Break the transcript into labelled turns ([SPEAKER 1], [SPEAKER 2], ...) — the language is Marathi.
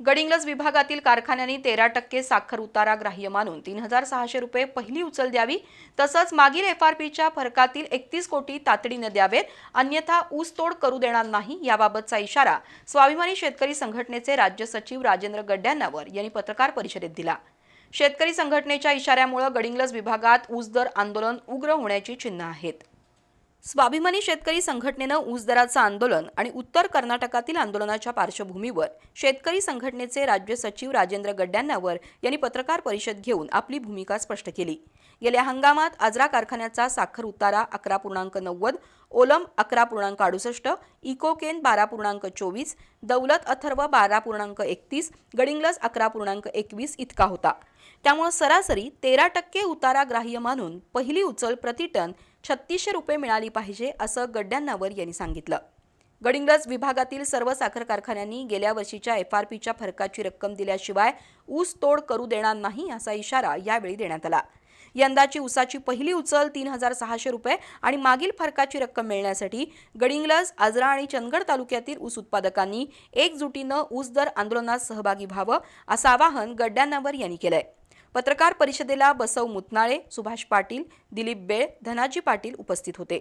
[SPEAKER 1] गडिंग्लज विभागातील कारखान्यांनी तेरा टक्के साखर उतारा ग्राह्य मानून तीन हजार सहाशे रुपये पहिली उचल द्यावी. तसंच मागील एफ आर पीच्या फरकातील एकतीस कोटी तातडीनं द्यावेत. अन्यथा ऊसतोड करू देणार नाही याबाबतचा इशारा स्वाभिमानी शेतकरी संघटनेचे राज्य सचिव राजेंद्र गड्ड्यांनावर यांनी पत्रकार परिषदेत दिला. शेतकरी संघटनेच्या इशाऱ्यामुळे गडिंग्लज विभागात ऊस दर आंदोलन उग्र होण्याची चिन्ह आहेत. स्वाभिमानी शेतकरी संघटनेनं ऊस दराचं आंदोलन आणि उत्तर कर्नाटकातील आंदोलनाच्या पार्श्वभूमीवर शेतकरी संघटनेचे राज्य सचिव राजेंद्र गड्ड्यांनावर यांनी पत्रकार परिषद घेऊन आपली भूमिका स्पष्ट केली. गेल्या हंगामात आजरा कारखान्याचा साखर उतारा अकरा पूर्णांक नव्वद ओलम अकरा पूर्णांक अडुसष्ट इकोकेन बारा पूर्णांक चोवीस दौलत अथर्व बारा पूर्णांक एकतीस गडिंग्लज अकरा पूर्णांक एकवीस इतका होता. त्यामुळे सरासरी तेरा टक्के उतारा ग्राह्य मानून पहिली उचल प्रतिटन छत्तीसशे रुपये मिळाली पाहिजे असं गड्ड्यांनावर यांनी सांगितलं. गडिंग्लज विभागातील सर्व साखर कारखान्यांनी गेल्या वर्षीच्या एफ आर पीच्या फरकाची रक्कम दिल्याशिवाय ऊस तोड करू देणार नाही असा इशारा यावेळी देण्यात आला. यंदाची ऊसाची पहिली उचल तीन हजार सहाशे रुपये आणि मागील फरकाची रक्कम मिळण्यासाठी गडिंग्लज आजरा आणि चंदगड तालुक्यातील ऊस उत्पादकांनी एकजुटीनं ऊस दर आंदोलनात सहभागी व्हावं असं आवाहन गड्ड्यांनावर यांनी केलंय. पत्रकार परिषदेला बसव मुतनाळे सुभाष पाटील दिलीप बेळ धनाजी पाटील उपस्थित होते.